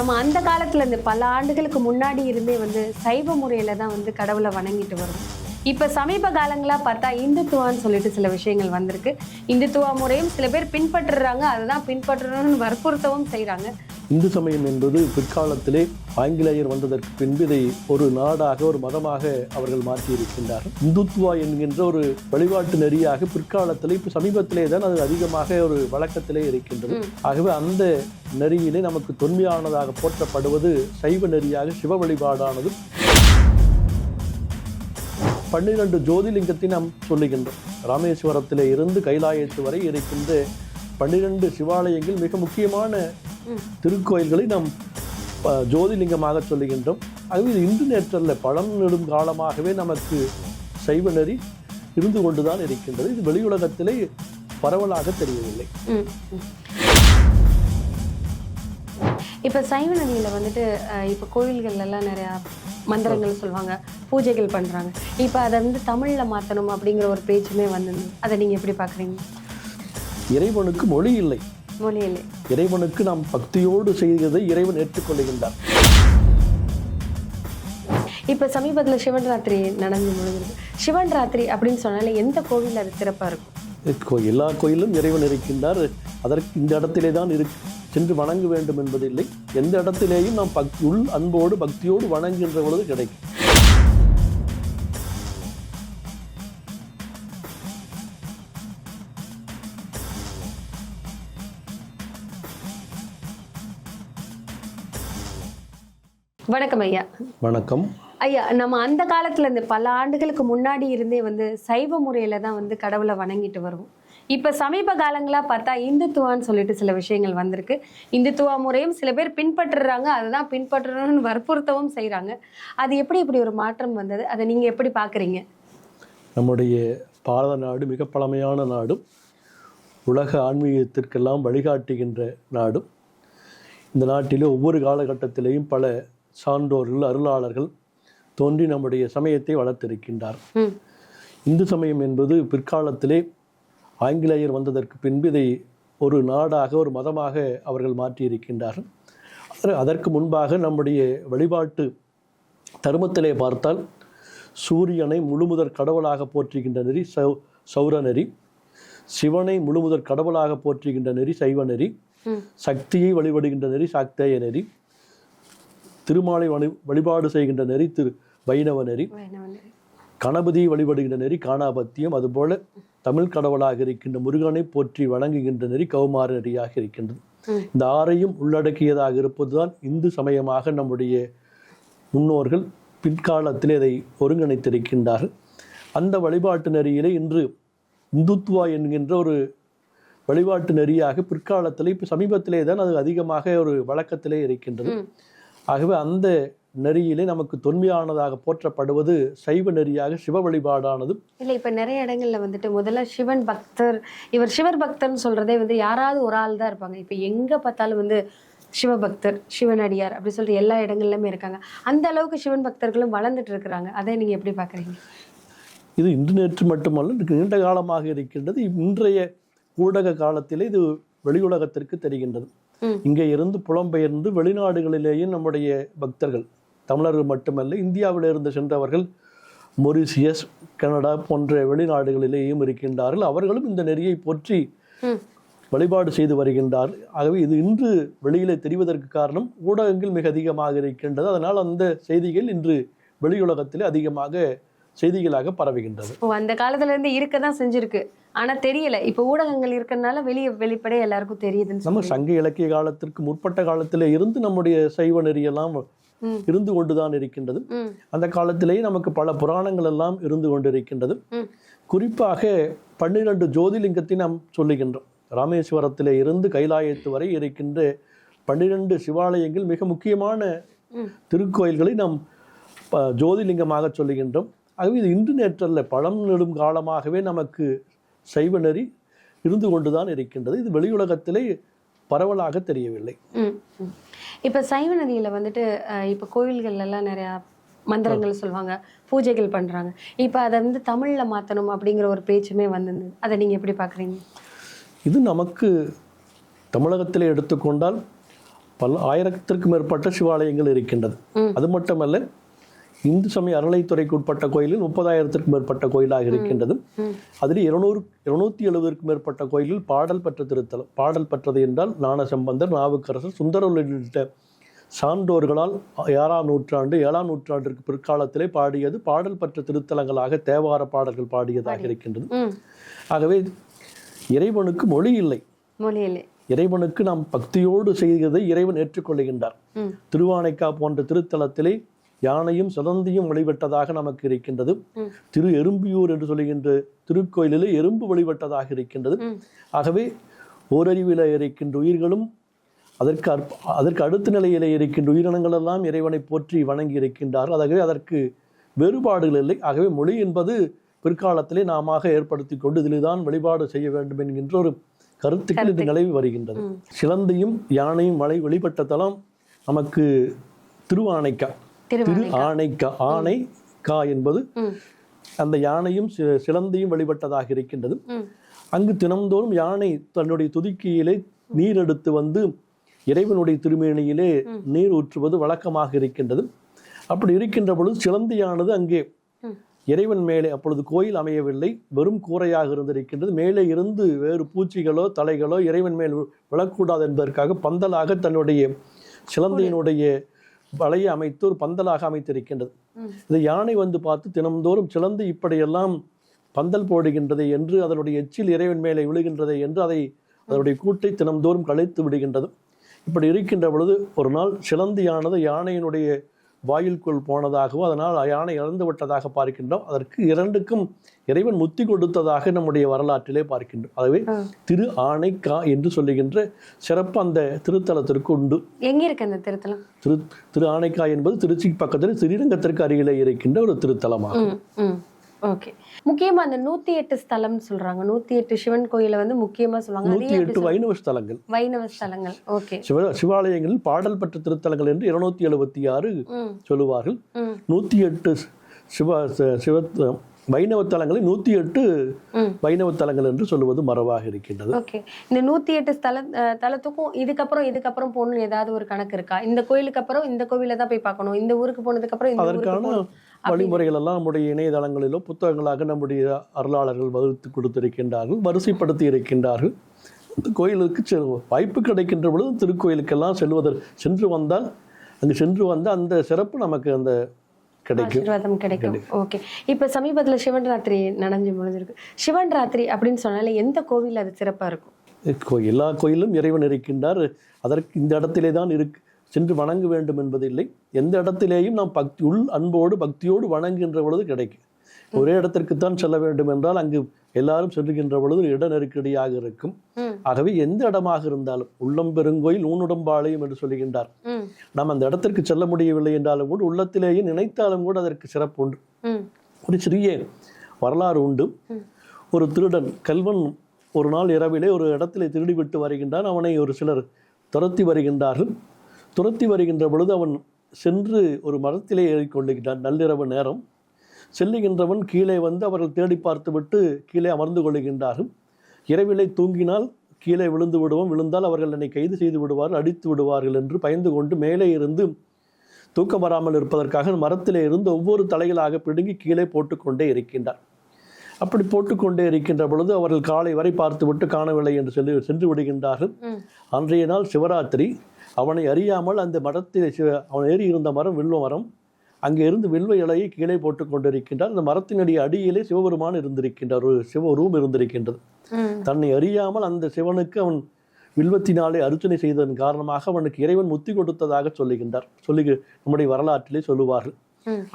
நம்ம அந்த காலத்துல இருந்து பல ஆண்டுகளுக்கு முன்னாடி இருந்தே வந்து சைவ முறையில தான் வந்து கடவுளை வணங்கிட்டு வரும். இப்ப சமீப காலங்களா பார்த்தா இந்துத்துவான்னு சொல்லிட்டு சில விஷயங்கள் வந்திருக்கு. இந்துத்துவா முறையும் சில பேர் பின்பற்றுறாங்க. அதுதான் பின்பற்றணும்னு வற்புறுத்தவும் செய்கிறாங்க இந்து சமயம் என்பது பிற்காலத்திலே ஆங்கிலேயர் வந்ததற்கு பின்பு இதை ஒரு நாடாக ஒரு மதமாக அவர்கள் மாற்றியிருக்கின்றார்கள். இந்துத்துவா என்கின்ற ஒரு வழிபாட்டு நெறியாக பிற்காலத்திலே இப்போ சமீபத்திலே தான் அது அதிகமாக ஒரு வழக்கத்திலே இருக்கின்றது. ஆகவே அந்த நெறியிலே நமக்கு தொன்மையானதாக போற்றப்படுவது சைவ நெறியாக சிவ வழிபாடானது. பன்னிரண்டு ஜோதிலிங்கத்தை நாம் சொல்லுகின்றோம். ராமேஸ்வரத்திலே இருந்து கைலாயத்து வரை இருக்கின்ற பன்னிரண்டு சிவாலயங்கள் மிக முக்கியமான திருக்கோயில்களை நாம் ஜோதிலிங்கமாக சொல்லுகின்றோம். ஆகவே இது இன்று நேற்றல்ல பழம் நெடும் காலமாகவே நமக்கு சைவ நெறி இருந்து கொண்டுதான் இருக்கின்றது. இது வெளியுலகத்திலே பரவலாக தெரியவில்லை. இப்ப சைவ நதியில வந்துட்டு இப்ப கோயில்கள்ல எல்லாம் நிறைய மந்திரங்கள் சொல்லுவாங்க பூஜைகள் பண்றாங்க. இப்ப அதை வந்து தமிழ்ல மாத்தணும் அப்படிங்கிற ஒரு பேச்சுமே வந்தது அதை நீங்க எப்படி பாக்குறீங்க? இறைவனுக்கு மொழி இல்லை. மொழியிலே இறைவனுக்கு நாம் பக்தியோடு செய்வதை இறைவன் ஏற்றுக்கொள்ளுகின்றார் இப்ப சமீபத்துல சிவன் ராத்திரி நடந்து முடிஞ்சிருக்கு. சிவன் ராத்திரி அப்படின்னு சொன்னாலே எந்த கோவில் அது சிறப்பா இருக்கும்? எல்லா கோயிலும் இறைவன் இருக்கின்றார். அதற்கு இந்த இடத்திலே தான் இரு சென்று வணங்க வேண்டும் என்பதில்லை. எந்த இடத்திலேயும் நாம் பக் உள் அன்போடு பக்தியோடு வணங்குகின்ற பொழுது கிடைக்கும். வணக்கம் ஐயா. வணக்கம். ஐயா நம்ம அந்த காலத்துல இருந்து பல ஆண்டுகளுக்கு முன்னாடி இருந்தே வந்து சைவ முறையில தான் வந்து கடவுளை வணங்கிட்டு வருவோம். இப்ப சமீப காலங்களா பார்த்தா இந்துத்துவான்னு சொல்லிட்டு சில விஷயங்கள் வந்திருக்கு. இந்துத்துவா முறையும் சில பேர் பின்பற்றுறாங்க. அதுதான் பின்பற்றணும்னு வற்புறுத்தவும் செய்றாங்க. அது எப்படி இப்படி ஒரு மாற்றம் வந்தது? அதை நீங்க எப்படி பாக்குறீங்க நம்முடைய பாரத நாடு மிக பழமையான நாடும் உலக ஆன்மீகத்திற்கெல்லாம் வழிகாட்டுகின்ற நாடும். இந்த நாட்டிலே ஒவ்வொரு காலகட்டத்திலேயும் பல சான்றோர்கள் அருளாளர்கள் தோன்றி நம்முடைய சமயத்தை வளர்த்திருக்கின்றார். இந்து சமயம் என்பது பிற்காலத்திலே ஆங்கிலேயர் வந்ததற்கு பின்பு இதை ஒரு நாடாக ஒரு மதமாக அவர்கள் மாற்றியிருக்கின்றார்கள். அதற்கு- அதற்கு முன்பாக நம்முடைய வழிபாட்டு தருமத்திலே பார்த்தால் சூரியனை முழுமுதற் கடவுளாக போற்றுகின்ற நெறி சௌ சௌர நெறி சிவனை முழுமுதற் கடவுளாக போற்றுகின்ற நெறி சைவ நெறி சக்தியை வழிபடுகின்ற நெறி சாக்தேய நெறி திருமாலை வழி வழிபாடு செய்கின்ற நெறி திரு வைணவ நெறி. கணபதியை வழிபடுகின்ற நெறி காணாபத்தியம். அதுபோல தமிழ் கடவுளாக இருக்கின்ற முருகனை போற்றி வணங்குகின்ற நெறி கௌமார நெறியாக இருக்கின்றது. இந்த ஆறையும் உள்ளடக்கியதாக இருப்பதுதான் இந்து சமயமாக நம்முடைய முன்னோர்கள் பிற்காலத்தில் இதை ஒருங்கிணைத்திருக்கின்றார்கள். அந்த வழிபாட்டு நெறியிலே இன்று இந்துத்துவா என்கின்ற ஒரு வழிபாட்டு நெறியாக பிற்காலத்தில் இப்போ சமீபத்திலே தான் அது அதிகமாக ஒரு வழக்கத்திலே இருக்கின்றது. ஆகவே அந்த நெறியிலே நமக்கு தொன்மையானதாக போற்றப்படுவது சைவ நெறியாக சிவ வழிபாடானது இல்ல இப்ப நிறைய இடங்கள்ல வந்துட்டு முதல்ல சிவன் பக்தர் இவர் சிவர் பக்தர்னு சொல்றதே வந்து யாராவது ஒரு ஆள் தான் இருப்பாங்க. இப்ப எங்க பார்த்தாலும் வந்து சிவபக்தர் சிவனடியார் அப்படி சொல்லிட்டு எல்லா இடங்கள்லயுமே இருக்காங்க. அந்த அளவுக்கு சிவன் பக்தர்களும் வளர்ந்துட்டு இருக்கிறாங்க. அதை நீங்க எப்படி பாக்குறீங்க இது இன்று நேற்று மட்டுமல்ல நீண்ட காலமாக இருக்கின்றது. இன்றைய ஊடக காலத்திலே இது வெளியுலகத்திற்கு தெரிகின்றது. இங்கே இருந்து புலம்பெயர்ந்து வெளிநாடுகளிலேயும் நம்முடைய பக்தர்கள் தமிழர்கள் மட்டுமல்ல இந்தியாவில் இருந்து சென்றவர்கள் மொரிசியஸ் கனடா போன்ற வெளிநாடுகளிலேயும் இருக்கின்றார்கள். அவர்களும் இந்த நெறியை போற்றி. வழிபாடு செய்து வருகின்றார்கள் ஆகவே இது இன்று வெளியிலே தெரிவதற்கு காரணம் ஊடகங்கள் மிக அதிகமாக இருக்கின்றது. அதனால் அந்த செய்திகள் இன்று வெளியுலகத்திலே அதிகமாக செய்திகளாக பரவுகின்றது. அந்த காலத்துல இருந்து இருக்கதான் செஞ்சிருக்கு. ஆனா தெரியல. இப்ப ஊடகங்கள் இருக்கறனால வெளிய வெளிப்படையா எல்லாருக்கும் தெரியுதுன்னு நம்ம சங்க இலக்கிய காலத்திற்கு முற்பட்ட காலத்திலே இருந்து நம்முடைய சைவ நெறியெல்லாம். இருந்து கொண்டுதான் இருக்கின்றது. அந்த காலத்திலேயே நமக்கு பல புராணங்கள் எல்லாம் இருந்து கொண்டிருக்கின்றது. குறிப்பாக பன்னிரண்டு ஜோதிலிங்கத்தை நாம் சொல்லுகின்றோம். ராமேஸ்வரத்திலே இருந்து கைலாயத்து வரை இருக்கின்ற பன்னிரண்டு சிவாலயங்கள் மிக முக்கியமான. திருக்கோயில்களை நாம் ஜோதிலிங்கமாக சொல்லுகின்றோம். ஆகவே இது இன்று நேற்றல்ல பழம் நெடும் காலமாகவே நமக்கு சைவ நெறி இருந்து கொண்டுதான் இருக்கின்றது. இது வெளியுலகத்திலே பரவலாக தெரியவில்லை. இப்ப சைவ நதியில வந்துட்டு இப்ப கோயில்கள்ல எல்லாம் நிறைய மந்திரங்கள் சொல்லுவாங்க பூஜைகள் பண்றாங்க. இப்ப அதை வந்து தமிழ்ல மாத்தணும் அப்படிங்கிற ஒரு பேச்சுமே வந்திருந்தது. அதை நீங்க எப்படி பாக்குறீங்க? இது நமக்கு தமிழகத்திலே எடுத்துக்கொண்டால் பல ஆயிரத்திற்கும் மேற்பட்ட சிவாலயங்கள் இருக்கின்றது. அது மட்டுமல்ல இந்து சமய அறநிலைத்துறைக்கு உட்பட்ட கோயிலில் முப்பதாயிரத்திற்கும் மேற்பட்ட கோயிலாக இருக்கின்றது. அதில் இருநூறு இருநூத்தி எழுபதுக்கும் மேற்பட்ட கோயிலில் பாடல் பெற்ற திருத்தலம் பாடல் பெற்றது என்றால் ஞானசம்பந்தர் நாவுக்கரசர் சுந்தரர் உள்ளிட்ட சான்றோர்களால் ஆறாம் நூற்றாண்டு ஏழாம் நூற்றாண்டிற்கு பிற்காலத்திலே பாடியது பாடல் பெற்ற திருத்தலங்களாக தேவார பாடல்கள் பாடியதாக இருக்கின்றது. ஆகவே இறைவனுக்கு மொழி இல்லை. மொழியிலே இறைவனுக்கு நாம் பக்தியோடு செய்கிறதை இறைவன் ஏற்றுக்கொள்கின்றார். திருவானைக்கா போன்ற திருத்தலத்திலே யானையும் சிலந்தியும் வழிபட்டதாக நமக்கு இருக்கின்றது. திரு எறும்பியூர் என்று சொல்லுகின்ற திருக்கோயிலிலே எறும்பு வழிபட்டதாக இருக்கின்றது. ஆகவே ஓரறிவில இருக்கின்ற உயிர்களும் அதற்கு அற்ப அதற்கு அடுத்த நிலையிலே இருக்கின்ற உயிரினங்கள் எல்லாம் இறைவனை போற்றி வணங்கி இருக்கின்றார்கள். ஆகவே அதற்கு வேறுபாடுகள் இல்லை. ஆகவே மொழி என்பது பிற்காலத்திலே நாம ஏற்படுத்தி கொண்டு இதில்தான் வழிபாடு செய்ய வேண்டும் என்கின்ற ஒரு கருத்துக்கள் இது நிலவி வருகின்றது. சிலந்தையும் யானையும் மலை வழிபட்ட தலம் நமக்கு திருவானைக்கா திரு ஆனைக்கா ஆனை கா என்பது அந்த யானையும் சிலந்தையும் வழிபட்டதாக இருக்கின்றது. அங்கு தினம்தோறும் யானை தன்னுடைய துதிக்கையிலே நீர் எடுத்து வந்து இறைவனுடைய திருமேனியிலே நீர் ஊற்றுவது வழக்கமாக இருக்கின்றது. அப்படி இருக்கின்ற பொழுது சிலந்தியானது அங்கே. இறைவன் மேலே அப்பொழுது கோயில் அமையவில்லை. வெறும் கூரையாக இருந்திருக்கின்றது. மேலே இருந்து வேறு பூச்சிகளோ தலைகளோ இறைவன் மேல் விழக்கூடாது என்பதற்காக பந்தலாக தன்னுடைய சிலந்தையினுடைய வலையை அமைத்து ஒரு பந்தலாக அமைத்திருக்கின்றது ம். இந்த யானை வந்து பார்த்து தினம்தோறும் சிலந்து இப்படியெல்லாம் பந்தல் போடுகின்றதை என்று அதனுடைய எச்சில் இறைவன் மேலே விழுகின்றதை என்று அதை அதனுடைய கூட்டை தினம்தோறும் கழித்து விடுகின்றது இப்படி இருக்கின்ற பொழுது ஒரு நாள் சிலந்தியானது யானையினுடைய வாயில்குள் போனதாகவும் அதனால் யானை இறந்து விட்டதாக பார்க்கின்றோம். அதற்கு இரண்டுக்கும் இறைவன் முத்தி கொடுத்ததாக நம்முடைய வரலாற்றிலே பார்க்கின்றோம். ஆகவே. திரு ஆணைக்கா என்று சொல்லுகின்ற சிறப்பு அந்த திருத்தலத்திற்கு உண்டு. எங்க இருக்கு அந்த திருத்தலம்? திரு திரு ஆனைக்கா என்பது திருச்சி பக்கத்தில் ஸ்ரீரங்கத்திற்கு அருகிலே இருக்கின்ற ஒரு திருத்தலமாகும். ஓகே முக்கியமா அந்த நூத்தி எட்டு ஸ்தலம்னு சொல்றாங்க. நூத்தி எட்டு சிவன் கோயிலை வந்து முக்கியமா சொல்லுவாங்க. ஏன் எட்டு வைணவ ஸ்தலங்கள். வைணவ ஸ்தலங்கள். ஓகே சிவ சிவாலயங்களில் பாடல் பெற்ற திருத்தலங்கள் என்று இருநூத்தி எழுபத்தி ஆறு சொல்லுவார்கள். நூத்தி எட்டு சிவ சிவ வைணவ தலங்களை நூத்தி எட்டு வைணவ தலங்கள் என்று சொல்லுவது மரபாக இருக்கின்றது. ஓகே இந்த நூத்தி எட்டு ஸ்தல தலத்துக்கும் இதுக்கப்புறம் இதுக்கப்புறம் போகணும்னு ஏதாவது ஒரு கணக்கு இருக்கா? இந்த கோயிலுக்கு அப்புறம் இந்த கோவில தான் போய் பார்க்கணும். இந்த ஊருக்கு போனதுக்கு அப்புறம் அதற்கான வழிமுறைகள் எல்லாம் நம்முடைய இணையதளங்களிலோ புத்தகங்களாக நம்முடைய அருளாளர்கள் வகுத்து கொடுத்திருக்கின்றார்கள் வரிசைப்படுத்தி இருக்கின்றார்கள். கோயிலுக்கு செ- வாய்ப்பு கிடைக்கின்ற பொழுது திருக்கோயிலுக்கெல்லாம் செல்வதற்கு சென்று வந்தால் அங்கு சென்று வந்தால் அந்த சிறப்பு நமக்கு அந்த கிடைக்கும். கிடைக்கும். ஓகே. இப்ப சமீபத்துல சிவன் ராத்திரி நடந்து முடிஞ்சிருக்கு சிவன் ராத்திரி அப்படின்னு சொன்னாலே எந்த கோவில் அது சிறப்பா இருக்கும்? எல்லா கோயிலும் இறைவன் இருக்கின்றார். அதற்கு இந்த இடத்திலே தான் இருக்கு. சென்று வணங்க வேண்டும் என்பதில்லை எந்த இடத்திலேயும் நாம் பக்தி உள் அன்போடு பக்தியோடு வணங்குகின்ற பொழுது கிடைக்கும் ஒரே இடத்திற்குத்தான் செல்ல வேண்டும் என்றால் அங்கு எல்லாரும் செல்லுகின்ற பொழுது இட நெருக்கடியாக இருக்கும். ஆகவே எந்த இடமாக இருந்தாலும் உள்ளம் பெருங்கோயில் ஊனுடம்பாளையம் என்று சொல்லுகின்றார். நாம் அந்த இடத்திற்கு செல்ல முடியவில்லை என்றாலும் கூட உள்ளத்திலேயே நினைத்தாலும் கூட அதற்கு சிறப்பு உண்டு. ஒரு சிறிய வரலாறு உண்டு. ஒரு திருடன் கல்வன் ஒரு நாள் இரவிலே ஒரு இடத்திலே திருடி விட்டு வருகின்றான். அவனை ஒரு சிலர் துரத்தி வருகின்றார்கள். துரத்தி வருகின்ற பொழுது அவன் சென்று ஒரு மரத்திலே ஏறிக்கொள்ளுகின்றான். நள்ளிரவு நேரம். செல்லுகின்றவன் கீழே வந்து அவர்கள் தேடி பார்த்துவிட்டு கீழே அமர்ந்து கொள்ளுகின்றார்கள். இரவிலை தூங்கினால் கீழே விழுந்து விடுவோம். விழுந்தால் அவர்கள் என்னை கைது செய்து விடுவார்கள் அடித்து விடுவார்கள் என்று பயந்து கொண்டு மேலே இருந்து தூக்கம் வராமல் இருப்பதற்காக மரத்திலே இருந்து ஒவ்வொரு தலைகளாக பிடுங்கி கீழே போட்டுக்கொண்டே இருக்கின்றார். அப்படி போட்டுக்கொண்டே இருக்கின்ற பொழுது அவர்கள் காலை வரை பார்த்துவிட்டு காணவில்லை என்று சொல்லி சென்று விடுகின்றார்கள். அன்றைய நாள் சிவராத்திரி. அவனை அறியாமல் அந்த மரத்தில் சிவ- அவன் ஏறி இருந்த மரம் வில்வ மரம். அங்கே இருந்து வில்வ இலையை கீழே போட்டு கொண்டிருக்கின்றார். அந்த மரத்தினுடைய அடியிலே சிவபெருமான் இருந்திருக்கின்றார். ஒரு சிவரூபம் இருந்திருக்கின்றது. ம். தன்னை அறியாமல் அந்த சிவனுக்கு அவன் வில்வத்தினாலே அர்ச்சனை செய்ததன் காரணமாக அவனுக்கு இறைவன் முத்தி கொடுத்ததாக சொல்லுகின்றார். சொல்லி நம்முடைய வரலாற்றிலே சொல்லுவார்கள்.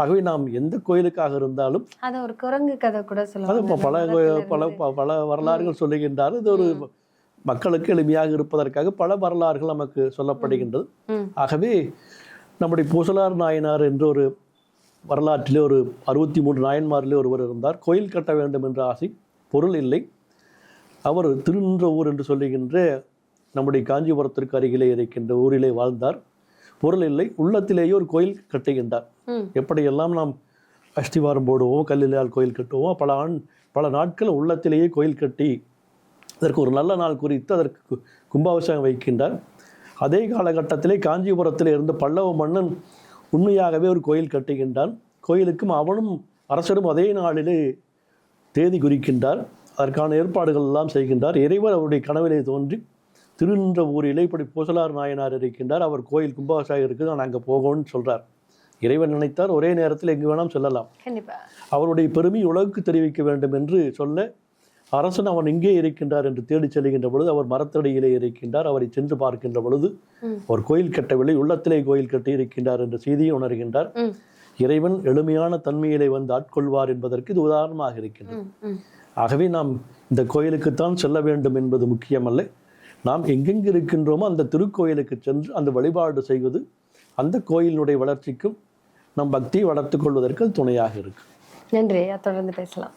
ஆகவே நாம் எந்த கோயிலுக்காக இருந்தாலும் அத ஒரு குரங்கு கதை கூட இப்ப பல பல பல வரலாறுகள் சொல்லுகின்றார். இது ஒரு மக்களுக்கு எளிமையாக இருப்பதற்காக பல வரலாறுகள் நமக்கு சொல்லப்படுகின்றது. ஆகவே நம்முடைய பூசலார் நாயனார் என்ற ஒரு வரலாற்றிலே ஒரு அறுபத்தி மூன்று நாயன்மாரிலே ஒருவர் இருந்தார். கோயில் கட்ட வேண்டும் என்ற ஆசை பொருள் இல்லை. அவர் திருநின்ற ஊர் என்று சொல்லுகின்ற நம்முடைய காஞ்சிபுரத்திற்கு அருகிலே இருக்கின்ற ஊரிலே வாழ்ந்தார். பொருள் இல்லை. உள்ளத்திலேயே ஒரு கோயில் கட்டுகின்றார். எப்படியெல்லாம் நாம் அஸ்திவாரம் போடுவோம் கல்லிலால் கோயில் கட்டுவோம் பல ஆண் பல நாட்கள் உள்ளத்திலேயே கோயில் கட்டி அதற்கு ஒரு நல்ல நாள் குறித்து அதற்கு கும்பாபிஷேகம் வைக்கின்றார். அதே காலகட்டத்திலே காஞ்சிபுரத்தில் இருந்த பல்லவ மன்னன் உண்மையாகவே ஒரு கோயில் கட்டுகின்றான். கோயிலுக்கும் அவனும் அரசரும் அதே நாளிலே தேதி குறிக்கின்றார். அதற்கான ஏற்பாடுகள் எல்லாம் செய்கின்றார். இறைவர் அவருடைய கனவிலே தோன்றி திருநின்ற ஊரிலே இப்படி பூசலார் நாயனார் இருக்கின்றார். அவர் கோயில் கும்பாபிஷேகம் இருக்குது நான் அங்கே போகணும்னு சொல்றார். இறைவன் நினைத்தார் ஒரே நேரத்தில் எங்கு வேணாம் செல்லலாம். அவருடைய பெருமை உலகுக்கு தெரிவிக்க வேண்டும் என்று சொல்ல அரசன் அவன் இங்கே இருக்கின்றார் என்று தேடிச் செல்கின்ற பொழுது அவர் மரத்தடியிலே இருக்கின்றார். அவரை சென்று பார்க்கின்ற பொழுது. ஒரு கோயில் கட்டவில்லை உள்ளத்திலே கோயில் கட்டி இருக்கின்றார் என்ற செய்தியை உணர்கின்றார். இறைவன் எளிமையான தன்மையிலே வந்து ஆட்கொள்வார் என்பதற்கு இது உதாரணமாக இருக்கின்றது. ஆகவே நாம் இந்த கோயிலுக்குத்தான் செல்ல வேண்டும் என்பது முக்கியமல்ல. நாம் எங்கெங்கு இருக்கின்றோமோ அந்த திருக்கோயிலுக்கு சென்று அந்த வழிபாடு செய்வது அந்த கோயிலினுடைய வளர்ச்சிக்கும் நம் பக்தியை வளர்த்துக் கொள்வதற்கு துணையாக இருக்கு. நன்றி. தொடர்ந்து பேசலாம்.